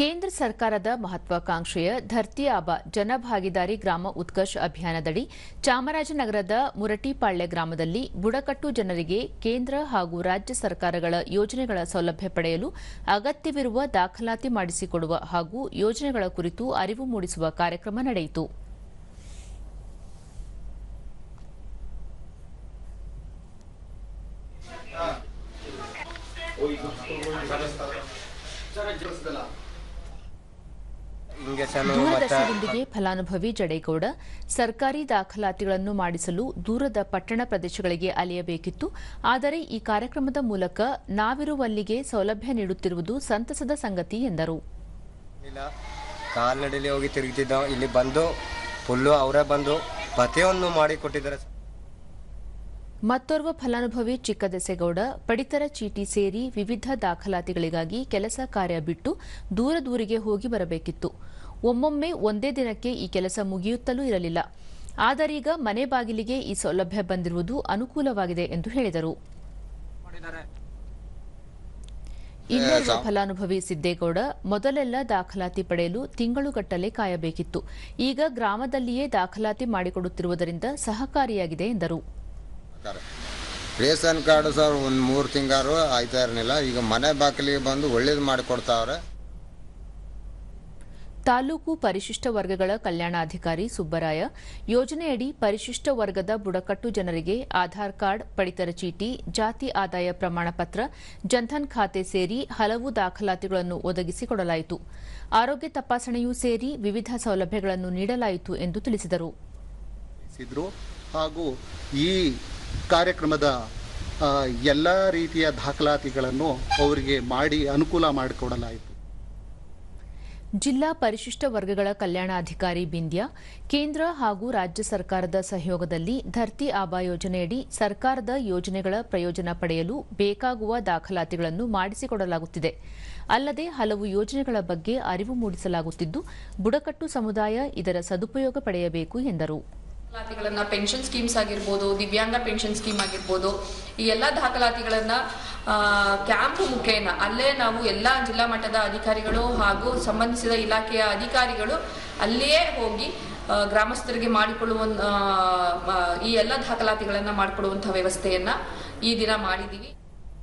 ಕೇಂದ್ರ ಸರ್ಕಾರದ ಮಹತ್ವಾಕಾಂಕ್ಷೆಯ ಧರ್ತಿ ಆಬ ಜನಭಾಗಿದಾರಿ ಗ್ರಾಮ ಉತ್ಕರ್ಷ ಅಭಿಯಾನದಡಿ ಚಾಮರಾಜನಗರದ ಮುರಟಿಪಾಳ್ಯ ಗ್ರಾಮದಲ್ಲಿ ಬುಡಕಟ್ಟು ಜನರಿಗೆ ಕೇಂದ್ರ ಹಾಗೂ ರಾಜ್ಯ ಸರ್ಕಾರಗಳ ಯೋಜನೆಗಳ ಸೌಲಭ್ಯ ಪಡೆಯಲು ಅಗತ್ಯವಿರುವ ದಾಖಲಾತಿ ಮಾಡಿಸಿಕೊಡುವ ಹಾಗೂ ಯೋಜನೆಗಳ ಕುರಿತು ಅರಿವು ಮೂಡಿಸುವ ಕಾರ್ಯಕ್ರಮ ನಡೆಯಿತು. ಸರ್ ದೂರದರ್ಶನದೊಂದಿಗೆ ಫಲಾನುಭವಿ ಜಡೇಗೌಡ ಸರ್ಕಾರಿ ದಾಖಲಾತಿಗಳನ್ನು ಮಾಡಿಸಲು ದೂರದ ಪಟ್ಟಣ ಪ್ರದೇಶಗಳಿಗೆ ಅಲೆಯಬೇಕಿತ್ತು. ಆದರೆ ಈ ಕಾರ್ಯಕ್ರಮದ ಮೂಲಕ ನಾವಿರುವಲ್ಲಿಗೆ ಸೌಲಭ್ಯ ನೀಡುತ್ತಿರುವುದು ಸಂತಸದ ಸಂಗತಿ ಎಂದರು. ಇಲ್ಲ ಹೋಗಿ ತಿರುಗುತ್ತಿದ್ದ ಇಲ್ಲಿ ಬಂದು ಫುಲ್ಲು ಅವರೇ ಬಂದು ಪ್ರತಿಯೊಂದು ಮಾಡಿ ಕೊಟ್ಟಿದ್ದಾರೆ. ಮತ್ತೋರ್ವ ಫಲಾನುಭವಿ ಚಿಕ್ಕದೆಸೆಗೌಡ ಪಡಿತರ ಚೀಟಿ ಸೇರಿ ವಿವಿಧ ದಾಖಲಾತಿಗಳಿಗಾಗಿ ಕೆಲಸ ಕಾರ್ಯ ಬಿಟ್ಟು ದೂರ ದೂರಿಗೆ ಹೋಗಿ ಬರಬೇಕಿತ್ತು. ಒಮ್ಮೊಮ್ಮೆ ಒಂದೇ ದಿನಕ್ಕೆ ಈ ಕೆಲಸ ಮುಗಿಯುತ್ತಲೂ ಇರಲಿಲ್ಲ. ಆದರೀಗ ಮನೆ ಬಾಗಿಲಿಗೆ ಈ ಸೌಲಭ್ಯ ಬಂದಿರುವುದು ಅನುಕೂಲವಾಗಿದೆ ಎಂದು ಹೇಳಿದರು. ಇನ್ನೊಬ್ಬ ಫಲಾನುಭವಿ ಸಿದ್ದೇಗೌಡ ಮೊದಲೆಲ್ಲ ದಾಖಲಾತಿ ಪಡೆಯಲು ತಿಂಗಳುಗಟ್ಟಲೆ ಕಾಯಬೇಕಿತ್ತು. ಈಗ ಗ್ರಾಮದಲ್ಲಿಯೇ ದಾಖಲಾತಿ ಮಾಡಿಕೊಡುತ್ತಿರುವುದರಿಂದ ಸಹಕಾರಿಯಾಗಿದೆ ಎಂದರು. ರೇಷನ್ ಕಾರ್ಡ್ ಸರ್ ಒಂದು ಮೂರು ತಿಂಗಾರು ಆಯ್ತಾ ಇರಲಿಲ್ಲ. ಈಗ ಮನೆ ಬಾಗಿಲಿಗೆ ಬಂದು ಒಳ್ಳೇದು ಮಾಡಿಕೊಡ್ತಾವ್ರೆ. ತಾಲೂಕು ಪರಿಶಿಷ್ಟ ವರ್ಗಗಳ ಕಲ್ಯಾಣಾಧಿಕಾರಿ ಸುಬ್ಬರಾಯ ಯೋಜನೆಯಡಿ ಪರಿಶಿಷ್ಟ ವರ್ಗದ ಬುಡಕಟ್ಟು ಜನರಿಗೆ ಆಧಾರ್ ಕಾರ್ಡ್ ಪಡಿತರ ಚೀಟಿ ಜಾತಿ ಆದಾಯ ಪ್ರಮಾಣ ಪತ್ರ ಜನ್ಧನ್ ಖಾತೆ ಸೇರಿ ಹಲವು ದಾಖಲಾತಿಗಳನ್ನು ಒದಗಿಸಿಕೊಡಲಾಯಿತು ಆರೋಗ್ಯ ತಪಾಸಣೆಯೂ ಸೇರಿ ವಿವಿಧ ಸೌಲಭ್ಯಗಳನ್ನು ನೀಡಲಾಯಿತು ಎಂದು ತಿಳಿಸಿದರು. ಹಾಗೂ ಈ ಕಾರ್ಯಕ್ರಮದ ಎಲ್ಲ ರೀತಿಯ ದಾಖಲಾತಿಗಳನ್ನು ಅವರಿಗೆ ಮಾಡಿ ಅನುಕೂಲ ಮಾಡಿಕೊಡಲಾಯಿತು. ಜಿಲ್ಲಾ ಪರಿಶಿಷ್ಟ ವರ್ಗಗಳ ಕಲ್ಯಾಣಾಧಿಕಾರಿ ಬಿಂದ್ಯಾ, ಕೇಂದ್ರ ಹಾಗೂ ರಾಜ್ಯ ಸರ್ಕಾರದ ಸಹಯೋಗದಲ್ಲಿ ಧರ್ತಿ ಆಬಾ ಯೋಜನೆಯಡಿ ಸರ್ಕಾರದ ಯೋಜನೆಗಳ ಪ್ರಯೋಜನ ಪಡೆಯಲು ಬೇಕಾಗುವ ದಾಖಲಾತಿಗಳನ್ನು ಮಾಡಿಸಿಕೊಡಲಾಗುತ್ತಿದೆ. ಅಲ್ಲದೆ ಹಲವು ಯೋಜನೆಗಳ ಬಗ್ಗೆ ಅರಿವು ಮೂಡಿಸಲಾಗುತ್ತಿದ್ದು, ಬುಡಕಟ್ಟು ಸಮುದಾಯ ಇದರ ಸದುಪಯೋಗ ಪಡೆಯಬೇಕು ಎಂದರು. ದಾಖಲಾತಿಗಳನ್ನ ಪೆನ್ಷನ್ ಸ್ಕೀಮ್ಸ್ ಆಗಿರ್ಬೋದು, ದಿವ್ಯಾಂಗ ಪೆನ್ಷನ್ ಸ್ಕೀಮ್ ಆಗಿರ್ಬೋದು, ಈ ಎಲ್ಲ ದಾಖಲಾತಿಗಳನ್ನ ಕ್ಯಾಂಪ್ ಮುಖೇನ ಅಲ್ಲೇ ನಾವು ಎಲ್ಲ ಜಿಲ್ಲಾ ಮಟ್ಟದ ಅಧಿಕಾರಿಗಳು ಹಾಗೂ ಸಂಬಂಧಿಸಿದ ಇಲಾಖೆಯ ಅಧಿಕಾರಿಗಳು ಅಲ್ಲಿಯೇ ಹೋಗಿ ಗ್ರಾಮಸ್ಥರಿಗೆ ಮಾಡಿಕೊಳ್ಳುವ ಈ ಎಲ್ಲ ದಾಖಲಾತಿಗಳನ್ನ ಮಾಡಿಕೊಡುವಂತಹ ವ್ಯವಸ್ಥೆಯನ್ನ ಈ ದಿನ ಮಾಡಿದ್ದೀವಿ